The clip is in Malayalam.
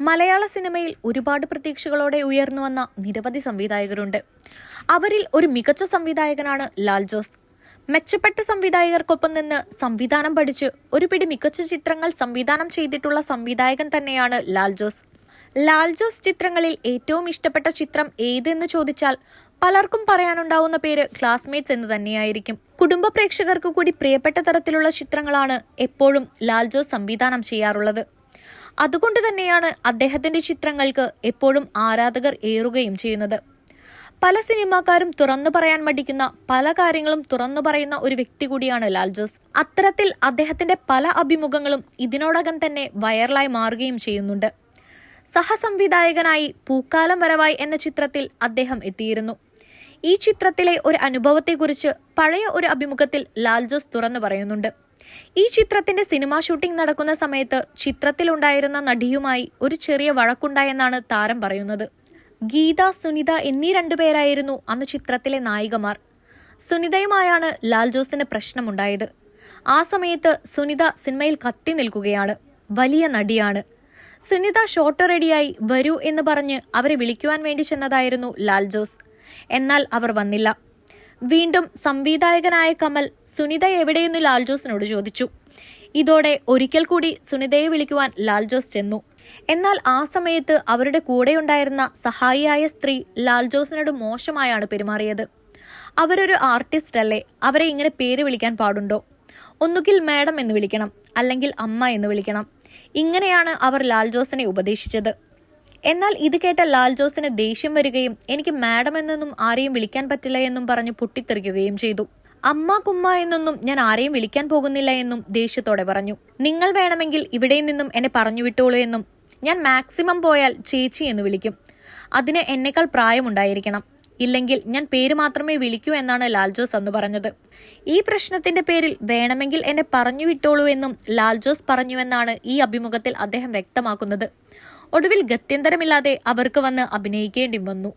മലയാള സിനിമയിൽ ഒരുപാട് പ്രതീക്ഷകളോടെ ഉയർന്നു വന്ന നിരവധി സംവിധായകരുണ്ട്. അവരിൽ ഒരു മികച്ച സംവിധായകനാണ് ലാൽ ജോസ്. മെച്ചപ്പെട്ട സംവിധായകർക്കൊപ്പം നിന്ന് സംവിധാനം പഠിച്ച് ഒരു പിടി മികച്ച ചിത്രങ്ങൾ സംവിധാനം ചെയ്തിട്ടുള്ള സംവിധായകൻ തന്നെയാണ് ലാൽ ജോസ്. ലാൽ ജോസ് ചിത്രങ്ങളിൽ ഏറ്റവും ഇഷ്ടപ്പെട്ട ചിത്രം ഏതെന്ന് ചോദിച്ചാൽ പലർക്കും പറയാനുണ്ടാവുന്ന പേര് ക്ലാസ്മേറ്റ്സ് എന്ന് തന്നെയായിരിക്കും. കുടുംബ പ്രേക്ഷകർക്ക് കൂടി പ്രിയപ്പെട്ട തരത്തിലുള്ള ചിത്രങ്ങളാണ് എപ്പോഴും ലാൽ ജോസ് സംവിധാനം ചെയ്യാറുള്ളത്. അതുകൊണ്ട് തന്നെയാണ് അദ്ദേഹത്തിന്റെ ചിത്രങ്ങൾക്ക് എപ്പോഴും ആരാധകർ ഏറുകയും ചെയ്യുന്നത്. പല സിനിമാക്കാരും തുറന്നു പറയാൻ മടിക്കുന്ന പല കാര്യങ്ങളും തുറന്നു പറയുന്ന ഒരു വ്യക്തി കൂടിയാണ് ലാൽ ജോസ് അത്തരത്തിൽ അദ്ദേഹത്തിന്റെ പല അഭിമുഖങ്ങളും ഇതിനോടകം തന്നെ വൈറലായി മാറുകയും ചെയ്യുന്നുണ്ട്. സഹസംവിധായകനായി പൂക്കാലം വരവായി എന്ന ചിത്രത്തിൽ അദ്ദേഹം എത്തിയിരുന്നു. ഈ ചിത്രത്തിലെ ഒരു അനുഭവത്തെക്കുറിച്ച് പഴയ ഒരു അഭിമുഖത്തിൽ ലാൽ ജോസ് തുറന്നു പറയുന്നുണ്ട്. ഈ ചിത്രത്തിന്റെ സിനിമാ ഷൂട്ടിംഗ് നടക്കുന്ന സമയത്ത് ചിത്രത്തിലുണ്ടായിരുന്ന നടിയുമായി ഒരു ചെറിയ വഴക്കുണ്ടായെന്നാണ് താരം പറയുന്നത്. ഗീത സുനിത എന്നീ രണ്ടുപേരായിരുന്നു അന്ന് ചിത്രത്തിലെ നായികമാർ. സുനിതയുമായാണ് ലാൽ ജോസിന് പ്രശ്നമുണ്ടായത്. ആ സമയത്ത് സുനിത സിനിമയിൽ കത്തി നിൽക്കുകയാണ്. വലിയ നടിയാണ്. സുനിത ഷോട്ട് റെഡിയായി വരൂ എന്ന് പറഞ്ഞ് അവരെ വിളിക്കുവാൻ വേണ്ടി ചെന്നതായിരുന്നു ലാൽ ജോസ്. എന്നാൽ അവർ വന്നില്ല. വീണ്ടും സംവിധായകനായ കമൽ സുനിത എവിടെയെന്ന് ലാൽജോസിനോട് ചോദിച്ചു. ഇതോടെ ഒരിക്കൽ കൂടി സുനിതയെ വിളിക്കുവാൻ ലാൽജോസ് ചെന്നു. എന്നാൽ ആ സമയത്ത് അവരുടെ കൂടെയുണ്ടായിരുന്ന സഹായിയായ സ്ത്രീ ലാൽജോസിനോട് മോശമായാണ് പെരുമാറിയത്. അവരൊരു ആർട്ടിസ്റ്റ് അല്ലേ? അവരെ ഇങ്ങനെ പേര് വിളിക്കാൻ പാടുണ്ടോ? ഒന്നുകിൽ മാഡം എന്ന് വിളിക്കണം അല്ലെങ്കിൽ അമ്മ എന്ന് വിളിക്കണം. ഇങ്ങനെയാണ് അവർ ലാൽജോസിനെ ഉപദേശിച്ചത്. എന്നാൽ ഇത് കേട്ട ലാൽ ജോസിന് ദേഷ്യം വരികയും എനിക്ക് മാഡം എന്നൊന്നും ആരെയും വിളിക്കാൻ പറ്റില്ല എന്നും പറഞ്ഞ് പൊട്ടിത്തെറിക്കുകയും ചെയ്തു. അമ്മ കുമ്മ എന്നൊന്നും ഞാൻ ആരെയും വിളിക്കാൻ പോകുന്നില്ല എന്നും ദേഷ്യത്തോടെ പറഞ്ഞു. നിങ്ങൾ വേണമെങ്കിൽ ഇവിടെ നിന്നും എന്നെ പറഞ്ഞു വിട്ടോളൂ എന്നും ഞാൻ മാക്സിമം പോയാൽ ചേച്ചി എന്ന് വിളിക്കും. അതിന് എന്നെക്കാൾ പ്രായമുണ്ടായിരിക്കണം. ഇല്ലെങ്കിൽ ഞാൻ പേര് മാത്രമേ വിളിക്കൂ എന്നാണ് ലാൽജോസ് അന്ന് പറഞ്ഞത്. ഈ പ്രശ്നത്തിന്റെ പേരിൽ വേണമെങ്കിൽ എന്നെ പറഞ്ഞു വിട്ടോളൂ എന്നും ലാൽജോസ് പറഞ്ഞുവെന്നാണ് ഈ അഭിമുഖത്തിൽ അദ്ദേഹം വ്യക്തമാക്കുന്നത്. ഒടുവിൽ ഗത്യന്തരമില്ലാതെ അവർക്ക് വന്ന് അഭിനയിക്കേണ്ടി വന്നു.